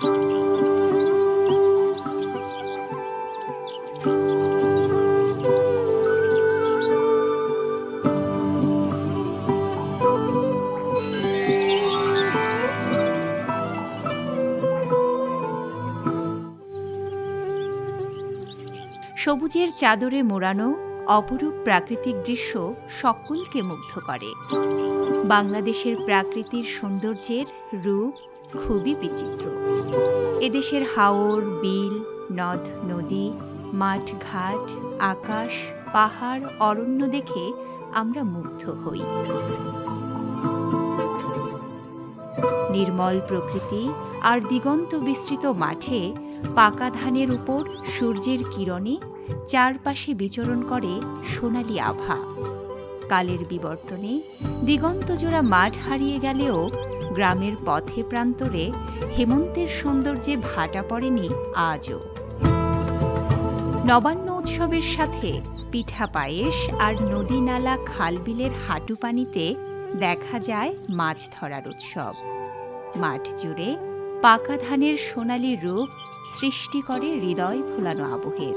সবুজের চাদরে মোড়ানো অপরূপ প্রাকৃতিক দৃশ্য সকলকে মুগ্ধ করে। বাংলাদেশের প্রাকৃতির সৌন্দর্যের রূপ খুবই বিচিত্র। এদেশের হাওর, বিল, নদ, নদী, মাঠ, ঘাট, আকাশ, পাহাড়, অরণ্য দেখে আমরা মুগ্ধ হই। নির্মল প্রকৃতি আর দিগন্ত বিস্তৃত মাঠে পাকা ধানের উপর সূর্যের কিরণে চারপাশে বিচরণ করে সোনালি আভা। কালের বিবর্তনে দিগন্তজোড়া মাঠ হারিয়ে গেলেও গ্রামের পথে প্রান্তরে হেমন্তের সৌন্দর্যে ভাটা পড়েনি আজও। নবান্ন উৎসবের সাথে পিঠা পায়েস আর নদী নালা খালবিলের হাঁটু পানিতে দেখা যায় মাছ ধরার উৎসব। মাঠ জুড়ে পাকা ধানের সোনালি রূপ সৃষ্টি করে হৃদয় ভোলানো আবহের।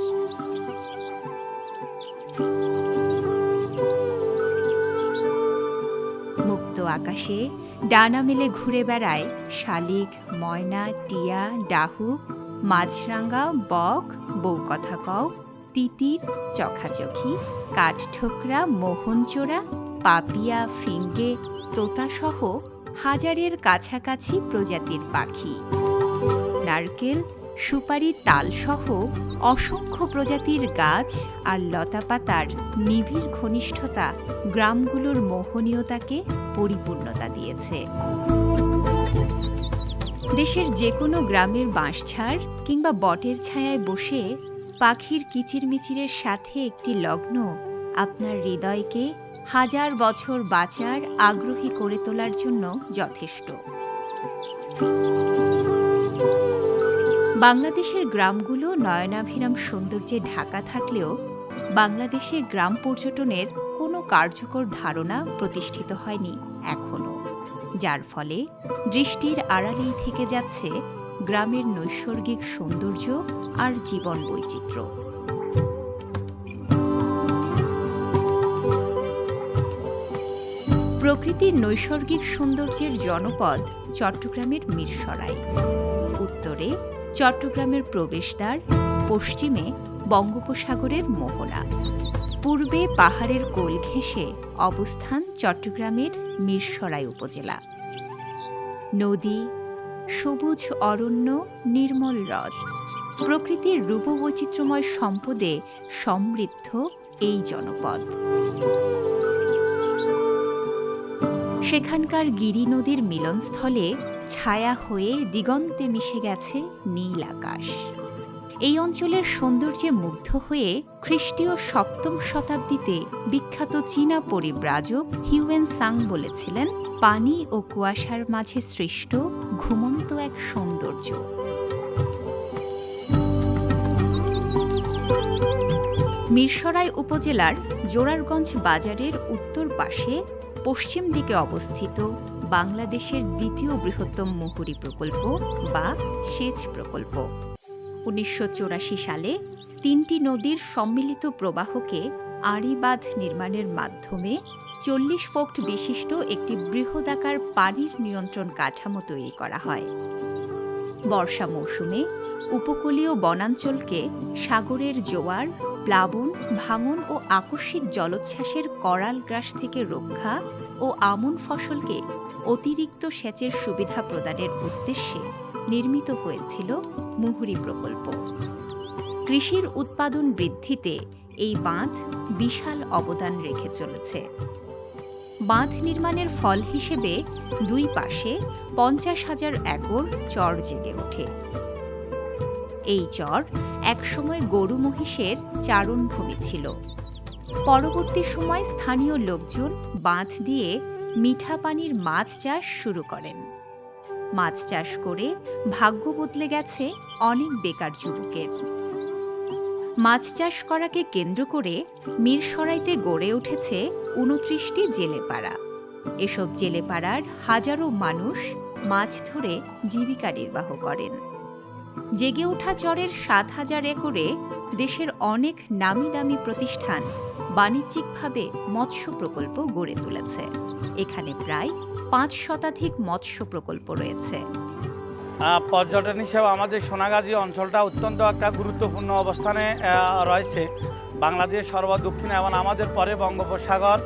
মুক্ত আকাশে ডানা মেলে ঘুরে বেড়ায় শালিক, ময়না, টিয়া ডাহুক মাছরাঙ্গা বক বউ কথা কও তিতির, চখাচখি, কাঠঠোকরা, মোহনচোরা, পাপিয়া, ফিঙ্গে, তোতাসহ হাজারের কাছাকাছি প্রজাতির পাখি। নারকেল সুপারি তালসহ অসংখ্য প্রজাতির গাছ আর লতাপাতার নিবিড় ঘনিষ্ঠতা গ্রামগুলোর মোহনীয়তাকে পরিপূর্ণতা দিয়েছে। দেশের যে কোনো গ্রামের বাঁশঝাড় কিংবা বটের ছায়ায় বসে পাখির কিচিরমিচিরের সাথে একটি লগ্ন আপনার হৃদয়কে হাজার বছর বাঁচার আগ্রহী করে তোলার জন্য যথেষ্ট। বাংলাদেশের গ্রামগুলো নয়নাভিরাম সৌন্দর্যে ঢাকা থাকলেও বাংলাদেশে গ্রাম পর্যটনের কোনো কার্যকর ধারণা প্রতিষ্ঠিত হয়নি এখনও যার ফলে দৃষ্টির আড়ালেই থেকে যাচ্ছে গ্রামের নৈসর্গিক সৌন্দর্য আর জীবন বৈচিত্র্য। প্রকৃতির নৈসর্গিক সৌন্দর্যের জনপদ চট্টগ্রামের মিরসরাই। উত্তরে চট্টগ্রামের প্রবেশদ্বার, পশ্চিমে বঙ্গোপসাগরের মোহনা। পূর্বে পাহাড়ের কোল ঘেঁষে অবস্থান চট্টগ্রামের মিরসরাই উপজেলা। নদী, সবুজ অরণ্য, নির্মল হ্রদ। প্রকৃতির রূপবৈচিত্র্যময় সম্পদে সমৃদ্ধ এই জনপদ। সেখানকার গিরি নদীর মিলনস্থলে ছায়া হয়ে দিগন্তে মিশে গেছে নীল আকাশ। এই অঞ্চলের সৌন্দর্যে মুগ্ধ হয়ে খ্রিস্টীয় সপ্তম শতাব্দীতে বিখ্যাত চীনা পরিব্রাজক হিউয়েন সাং বলেছিলেন, পানি ও কুয়াশার মাঝে সৃষ্ট ঘুমন্ত এক সৌন্দর্য। মিরসরাই উপজেলার জোরারগঞ্জ বাজারের উত্তর পাশে পশ্চিম দিকে অবস্থিত বাংলাদেশের দ্বিতীয় বৃহত্তম মুহুরী প্রকল্প বা সেচ প্রকল্প। উনিশশো চুরাশি সালে তিনটি নদীর সম্মিলিত প্রবাহকে আড়িবাঁধ নির্মাণের মাধ্যমে চল্লিশ ফোক্ট বিশিষ্ট একটি বৃহদাকার পানির নিয়ন্ত্রণ কাঠামো তৈরি করা হয়। বর্ষা মৌসুমে উপকূলীয় বনাঞ্চলকে সাগরের জোয়ার প্লাবন, ভাঙন ও আকস্মিক জলোচ্ছ্বাসের করাল গ্রাস থেকে রক্ষা ও আমন ফসলকে অতিরিক্ত সেচের সুবিধা প্রদানের উদ্দেশ্যে নির্মিত হয়েছিল মুহুরী প্রকল্প। কৃষির উৎপাদন বৃদ্ধিতে এই বাঁধ বিশাল অবদান রেখে চলেছে। বাঁধ নির্মাণের ফল হিসেবে দুই পাশে পঞ্চাশ হাজার একর চর জেগে ওঠে। এই চর একসময় গরু মহিষের চারণভূমি ছিল। পরবর্তী সময় স্থানীয় লোকজন বাঁধ দিয়ে মিঠা পানির মাছ চাষ শুরু করেন। মাছ চাষ করে ভাগ্য বদলে গেছে অনেক বেকার যুবকের। মাছ চাষ করাকে কেন্দ্র করে মিরসরাইতে গড়ে উঠেছে উনত্রিশটি জেলেপাড়া। এসব জেলেপাড়ার হাজারো মানুষ মাছ ধরে জীবিকা নির্বাহ করেন। জেগে ওঠা চরের সাত হাজার একরে দেশের অনেক নামি দামি প্রতিষ্ঠান বাণিজ্যিকভাবে মৎস্য প্রকল্প গড়ে তুলেছে। এখানে প্রায় পাঁচ শতাধিক মৎস্য প্রকল্প রয়েছে। পর্যটন হিসেবে আমাদের সোনাগাজী অঞ্চলটা অত্যন্ত একটা গুরুত্বপূর্ণ অবস্থানে রয়েছে। বাংলাদেশ সর্বদক্ষিণে এবং আমাদের পরে বঙ্গোপসাগর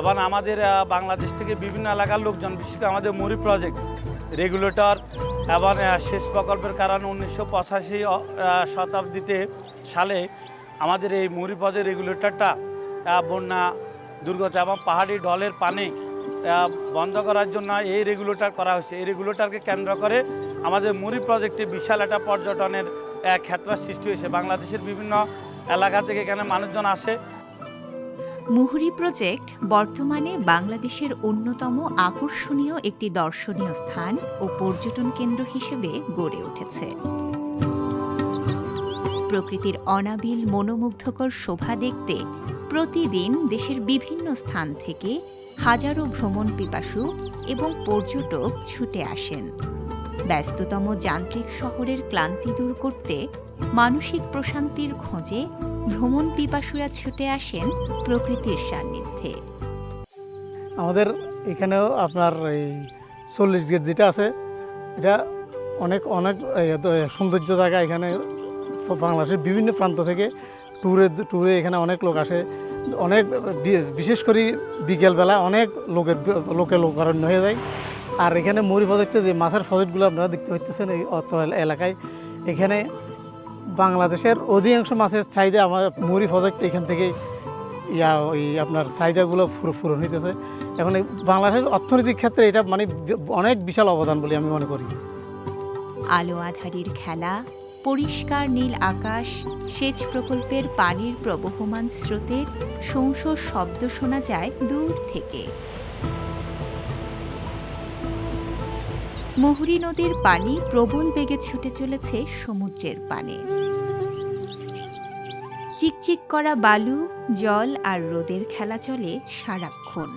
এবং আমাদের বাংলাদেশ থেকে বিভিন্ন এলাকার লোকজন, বিশেষ করে আমাদের মুড়ি প্রজেক্ট রেগুলেটর এবং শেষ প্রকল্পের কারণে উনিশশো পঁচাশি শতাব্দীতে সালে আমাদের এই মুড়ি প্রজেক্ট রেগুলেটরটা বন্যা দুর্গত এবং পাহাড়ি ঢলের পানি বন্ধ করার জন্য এই রেগুলেটর করা হয়েছে। এই রেগুলেটরকে কেন্দ্র করে আমাদের মুড়ি প্রজেক্টে বিশাল একটা পর্যটনের ক্ষেত্র সৃষ্টি হয়েছে। বাংলাদেশের বিভিন্ন এলাকা থেকে এখানে মানুষজন আসে। মুহুরী প্রজেক্ট বর্তমানে বাংলাদেশের অন্যতম আকর্ষণীয় একটি দর্শনীয় স্থান ও পর্যটন কেন্দ্র হিসেবে গড়ে উঠেছে। প্রকৃতির অনাবিল মনোমুগ্ধকর শোভা দেখতে প্রতিদিন দেশের বিভিন্ন স্থান থেকে হাজারো ভ্রমণ পিপাসু এবং পর্যটক ছুটে আসেন। ব্যস্ততম যান্ত্রিক শহরের ক্লান্তি দূর করতে মানসিক প্রশান্তির খোঁজে ভ্রমণ পিপাসুরা ছুটে আসেন প্রকৃতির সান্নিধ্যে। আমাদের এখানেও আপনার এই চল্লিশ গেট যেটা আছে, এটা অনেক অনেক সৌন্দর্য জায়গা এখানে বাংলাদেশের বিভিন্ন প্রান্ত থেকে ট্যুরে ট্যুরে এখানে অনেক লোক আসে। অনেক বিশেষ করে বিকেলবেলা অনেক লোকের, লোকে লোকারণ্য হয়ে যায়। আর এখানে মুড়ি প্রজেক্টে যে মাছের প্রজেক্টগুলো আপনারা দেখতে পাচ্ছেন এই অত্র এলাকায়, এখানে বাংলাদেশের অধিকাংশ মাছের চাহিদা আমার মুড়ি প্রজেক্ট এখান থেকে ইয়া, ওই আপনার চাহিদাগুলো পূরণ হইতেছে। এখন বাংলাদেশের অর্থনৈতিক ক্ষেত্রে এটা মানে অনেক বিশাল অবদান বলে আমি মনে করি। আলো আধারির খেলা, পরিষ্কার নীল আকাশ, সেচ প্রকল্পের পানির প্রবহমান স্রোতের শোঁ শব্দ শোনা যায় দূর থেকে। মুহুরী নদীর পানি প্রবল বেগে ছুটে চলেছে সমুদ্রের পানে। চিকচিক করা বালু, জল আর রোদের খেলা চলে সারাক্ষণ।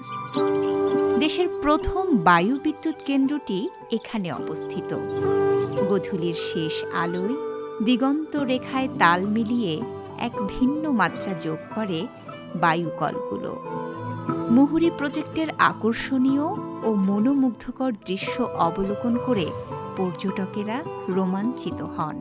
দেশের প্রথম বায়ু বিদ্যুৎ কেন্দ্রটি এখানে অবস্থিত। গধূলির শেষ আলোয় দিগন্ত রেখায় তাল মিলিয়ে এক ভিন্ন মাত্রা যোগ করে বায়ুকলগুলো। মুহুরী প্রজেক্টের আকর্ষণীয় ও মনোমুগ্ধকর দৃশ্য অবলোকন করে পর্যটকেরা রোমাঞ্চিত হন।